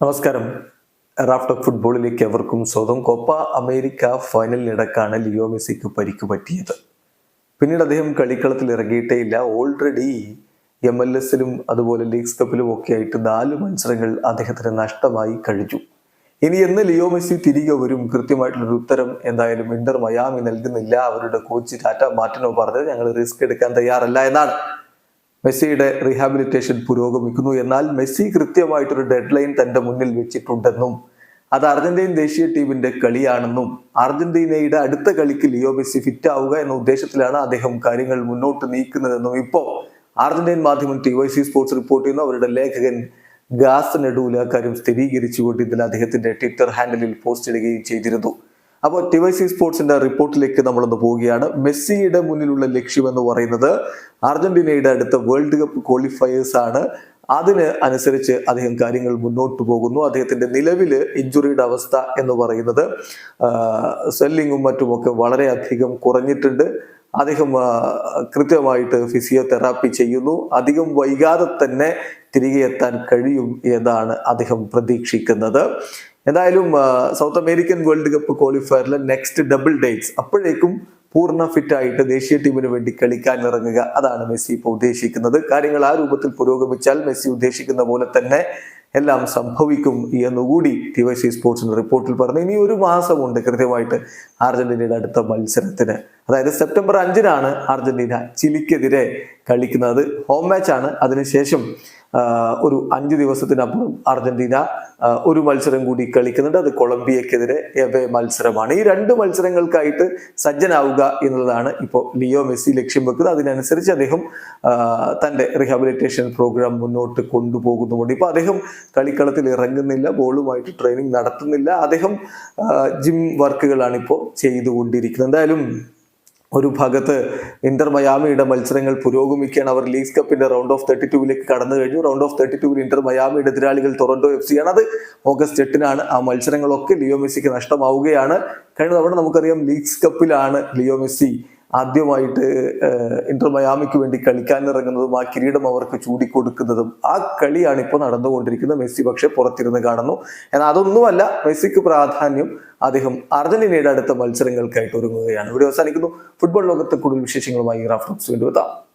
നമസ്കാരം. Raft of ഫുട്ബോളിലേക്ക് എവർക്കും സ്വന്തം കോപ്പ അമേരിക്ക ഫൈനലിനിടക്കാണ് ലിയോ മെസ്സിക്ക് പരിക്ക് പറ്റിയത്. പിന്നീട് അദ്ദേഹം കളിക്കളത്തിൽ ഇറങ്ങിയിട്ടേ ഇല്ല. ഓൾറെഡി എം എൽ എസിലും അതുപോലെ ലീഗ്സ് കപ്പിലും ഒക്കെ ആയിട്ട് നാല് മത്സരങ്ങൾ അദ്ദേഹത്തിന് നഷ്ടമായി കഴിഞ്ഞു. ഇനി എന്ന് ലിയോ മെസ്സി തിരികെ വരും? കൃത്യമായിട്ടുള്ളൊരു ഉത്തരം എന്തായാലും ഇന്റർ മയാമി നൽകുന്നില്ല. അവരുടെ കോച്ച് ടാറ്റ മാർട്ടിനോ പറഞ്ഞത് ഞങ്ങൾ റിസ്ക് എടുക്കാൻ തയ്യാറല്ല എന്നാണ്. മെസ്സിയുടെ റീഹാബിലിറ്റേഷൻ പുരോഗമിക്കുന്നു. എന്നാൽ മെസ്സി കൃത്യമായിട്ടൊരു ഡെഡ് ലൈൻ തന്റെ മുന്നിൽ വെച്ചിട്ടുണ്ടെന്നും അത് അർജന്റീൻ ദേശീയ ടീമിന്റെ കളിയാണെന്നും അർജന്റീനയുടെ അടുത്ത കളിക്ക് ലിയോ മെസ്സി ഫിറ്റ് ആവുക എന്ന ഉദ്ദേശത്തിലാണ് അദ്ദേഹം കാര്യങ്ങൾ മുന്നോട്ട് നീക്കുന്നതെന്നും ഇപ്പോൾ അർജന്റീൻ മാധ്യമം T Y C sports report ചെയ്യുന്നു. അവരുടെ ലേഖകൻ ഗാസ് നെഡൂല കാര്യം സ്ഥിരീകരിച്ചുകൊണ്ട് ഇതിൽ അദ്ദേഹത്തിന്റെ ട്വിറ്റർ ഹാൻഡിലിൽ പോസ്റ്റ് ഇടുകയും ചെയ്തിരുന്നു. അപ്പോൾ ടിവൈസി സ്പോർട്സിന്റെ റിപ്പോർട്ടിലേക്ക് നമ്മളൊന്ന് പോവുകയാണ്. മെസ്സിയുടെ മുന്നിലുള്ള ലക്ഷ്യം എന്ന് പറയുന്നത് അർജന്റീനയുടെ അടുത്ത വേൾഡ് കപ്പ് ക്വാളിഫയേഴ്സ് ആണ്. അതിന് അനുസരിച്ച് അദ്ദേഹം കാര്യങ്ങൾ മുന്നോട്ട് പോകുന്നു. അദ്ദേഹത്തിന്റെ നിലവിൽ ഇഞ്ചുറിയുടെ അവസ്ഥ എന്ന് പറയുന്നത് സ്വെല്ലിങ്ങും മറ്റുമൊക്കെ വളരെയധികം കുറഞ്ഞിട്ടുണ്ട്. അദ്ദേഹം കൃത്യമായിട്ട് ഫിസിയോതെറാപ്പി ചെയ്യുന്നു. അധികം വൈകാതെ തന്നെ തിരികെ എത്താൻ കഴിയും എന്നാണ് അദ്ദേഹം പ്രതീക്ഷിക്കുന്നത്. എന്തായാലും സൗത്ത് അമേരിക്കൻ വേൾഡ് കപ്പ് ക്വാളിഫയറിലെ നെക്സ്റ്റ് ഡബിൾ ഡേറ്റ്സ് അപ്പോഴേക്കും പൂർണ ഫിറ്റ് ആയിട്ട് ദേശീയ ടീമിന് വേണ്ടി കളിക്കാൻ ഇറങ്ങുക. അതാണ് മെസ്സി ഇപ്പോൾ ഉദ്ദേശിക്കുന്നത്. കാര്യങ്ങൾ ആ രൂപത്തിൽ പുരോഗമിച്ചാൽ മെസ്സി ഉദ്ദേശിക്കുന്ന പോലെ തന്നെ എല്ലാം സംഭവിക്കും എന്നുകൂടി ടി വൈ സി സ്പോർട്സിന്റെ റിപ്പോർട്ടിൽ പറഞ്ഞു. ഇനി ഒരു മാസമുണ്ട് കൃത്യമായിട്ട് അർജന്റീനയുടെ അടുത്ത മത്സരത്തിന്. അതായത് സെപ്റ്റംബർ അഞ്ചിനാണ് അർജന്റീന ചിലിക്കെതിരെ കളിക്കുന്നത്. ഹോം മാച്ച് ആണ്. അതിനുശേഷം ഒരു അഞ്ച് ദിവസത്തിനപ്പുറം അർജന്റീന ഒരു മത്സരം കൂടി കളിക്കുന്നുണ്ട്. അത് കൊളംബിയക്കെതിരെ എവേ മത്സരമാണ്. ഈ രണ്ട് മത്സരങ്ങൾക്കായിട്ട് സജ്ജനാവുക എന്നുള്ളതാണ് ഇപ്പോൾ ലിയോ മെസ്സി ലക്ഷ്യം വെക്കുന്നത്. അതിനനുസരിച്ച് അദ്ദേഹം തന്റെ റിഹാബിലിറ്റേഷൻ പ്രോഗ്രാം മുന്നോട്ട് കൊണ്ടുപോകുന്നുമുണ്ട്. ഇപ്പൊ അദ്ദേഹം കളിക്കളത്തിൽ ഇറങ്ങുന്നില്ല ബോളുമായിട്ട് ട്രെയിനിങ് നടത്തുന്നില്ല. അദ്ദേഹം ജിം വർക്കുകളാണ് ഇപ്പോൾ ചെയ്തുകൊണ്ടിരിക്കുന്നത്. എന്തായാലും ഒരു ഭാഗത്ത് ഇന്റർ മയാമിയുടെ മത്സരങ്ങൾ പുരോഗമിക്കുകയാണ്. അവർ ലീഗ് കപ്പിന്റെ റൗണ്ട് ഓഫ് തേർട്ടി ടൂവിലേക്ക് കടന്നു കഴിഞ്ഞു. റൗണ്ട് ഓഫ് തേർട്ടി ടൂവിൽ ഇന്റർ മയാമിയുടെ എതിരാളികൾ ടൊറന്റോ എഫ് സി ആണ് അത് ഓഗസ്റ്റ് എട്ടിനാണ്. ആ മത്സരങ്ങളൊക്കെ ലിയോ മെസ്സിക്ക് നഷ്ടമാവുകയാണ്. കഴിഞ്ഞ തവണ നമുക്കറിയാം ലീഗ്സ് കപ്പിലാണ് ലിയോ മെസ്സി ആദ്യമായിട്ട് ഇന്റർ മയാമിക്ക് വേണ്ടി കളിക്കാൻ ഇറങ്ങുന്നതും ആ കിരീടം അവർക്ക് ചൂടിക്കൊടുക്കുന്നതും ആ കളിയാണ് ഇപ്പോൾ നടന്നുകൊണ്ടിരിക്കുന്നത്. മെസ്സി പക്ഷെ പുറത്തിരുന്ന് കാണുന്നു. എന്നാൽ അതൊന്നുമല്ല മെസ്സിക്ക് പ്രാധാന്യം അദ്ദേഹം അർജന്റീനയുടെ അടുത്ത മത്സരങ്ങൾക്കായിട്ട് ഒരുങ്ങുകയാണ്. ഇവിടെ അവസാനിക്കുന്നു. ഫുട്ബോൾ ലോകത്തെ കൂടുതൽ വിശേഷങ്ങളുമായി റാഫ്റ്റോക്സ് വീണ്ടും എത്താം.